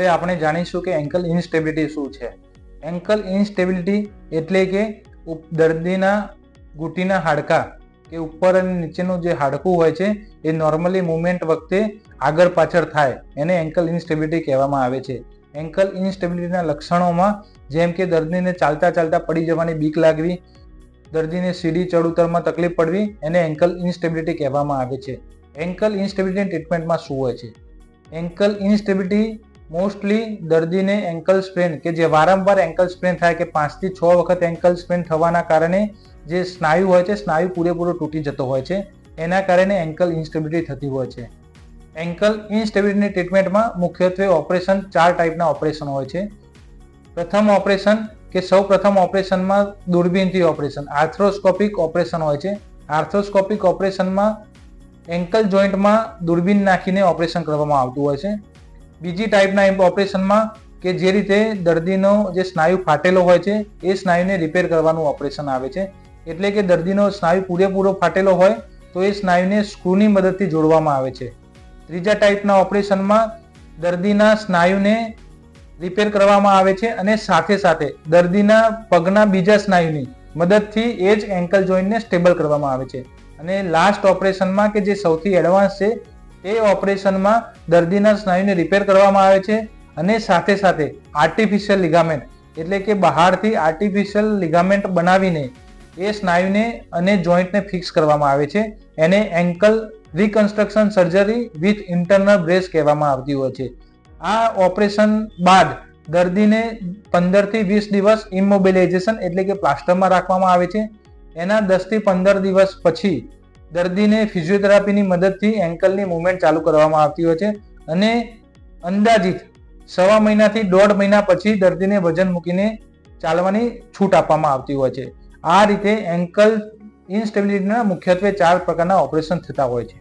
હવે આપણે જાણીશું કે એન્કલ ઇન્સ્ટેબિલિટી શું છે. એન્કલ ઇન્સ્ટેબિલિટી એટલે કે દર્દીના ઘૂંટીના હાડકા કે ઉપર અને નીચેનું જે હાડકું હોય છે, એ નોર્મલી મુવમેન્ટ વખતે આગળ પાછળ થાય, એને એન્કલ ઇન્સ્ટેબિલિટી કહેવામાં આવે છે. એન્કલ ઇન્સ્ટેબિલિટીના લક્ષણોમાં જેમ કે દર્દીને ચાલતા ચાલતા પડી જવાની બીક લાગવી, દર્દીને સીડી ચડ ઉતરમાં તકલીફ પડવી, એને એન્કલ ઇન્સ્ટેબિલિટી કહેવામાં આવે છે. એન્કલ ઇન્સ્ટેબિલિટી ટ્રીટમેન્ટમાં શું હોય છે? એન્કલ ઇન્સ્ટેબિલિટી મોસ્ટલી દર્દીને એન્કલ સ્પ્રેન કે જે વારંવાર એન્કલ સ્પ્રેન થાય કે પાંચથી છ વખત એન્કલ સ્પ્રેન થવાના કારણે જે સ્નાયુ હોય છે, સ્નાયુ પૂરેપૂરો તૂટી જતો હોય છે. એના કારણે એન્કલ ઇન્સ્ટેબિલિટી થતી હોય છે. એન્કલ ઇન્સ્ટેબિલિટીની ટ્રીટમેન્ટમાં મુખ્યત્વે ઓપરેશન ચાર ટાઈપના ઓપરેશન હોય છે. પ્રથમ ઓપરેશન કે સૌ પ્રથમ ઓપરેશનમાં દૂરબીનથી ઓપરેશન આર્થ્રોસ્કોપિક ઓપરેશન હોય છે. આર્થ્રોસ્કોપિક ઓપરેશનમાં એન્કલ જોઈન્ટમાં દૂરબીન નાખીને ઓપરેશન કરવામાં આવતું હોય છે. બીજી ટાઈપના ઓપરેશનમાં કે જે રીતે દર્દીનો જે સ્નાયુ ફાટેલો હોય છે, એ સ્નાયુને રિપેર કરવાનું ઓપરેશન આવે છે. એટલે કે દર્દીનો સ્નાયુ પૂરેપૂરો ફાટેલો હોય, તો એ સ્નાયુને સ્ક્રૂની મદદથી જોડવામાં આવે છે. ત્રીજા ટાઈપના ઓપરેશનમાં દર્દીના સ્નાયુને રિપેર કરવામાં આવે છે અને સાથે સાથે દર્દીના પગના બીજા સ્નાયુની મદદથી એ જ એન્કલ જોઈન્ટને સ્ટેબલ કરવામાં આવે છે. અને લાસ્ટ ઓપરેશનમાં કે જે સૌથી એડવાન્સ છે તે ઓપરેશનમાં દર્દીના સ્નાયુને રિપેર કરવામાં આવે છે અને સાથે સાથે આર્ટિફિશિયલ લિગામેન્ટ, એટલે કે બહારથી આર્ટિફિશિયલ લિગામેન્ટ બનાવીને એ સ્નાયુને અને જોઈન્ટને ફિક્સ કરવામાં આવે છે. એને ankle reconstruction surgery with internal brace કહેવામાં આવતી હોય છે. આ ઓપરેશન બાદ દર્દીને પંદરથી વીસ દિવસ ઇમોબિલાઇઝેશન, એટલે કે પ્લાસ્ટરમાં રાખવામાં આવે છે. એના દસથી પંદર દિવસ પછી દર્દીને ફિઝિયોથેરાપીની મદદથી એન્કલની મુવમેન્ટ ચાલુ કરવામાં આવતી હોય છે અને અંદાજિત સવા મહિનાથી દોઢ મહિના પછી દર્દીને વજન મૂકીને ચાલવાની છૂટ આપવામાં આવતી હોય છે. આ રીતે એન્કલ ઇન્સ્ટેબિલિટીના મુખ્યત્વે ચાર પ્રકારના ઓપરેશન થતા હોય છે.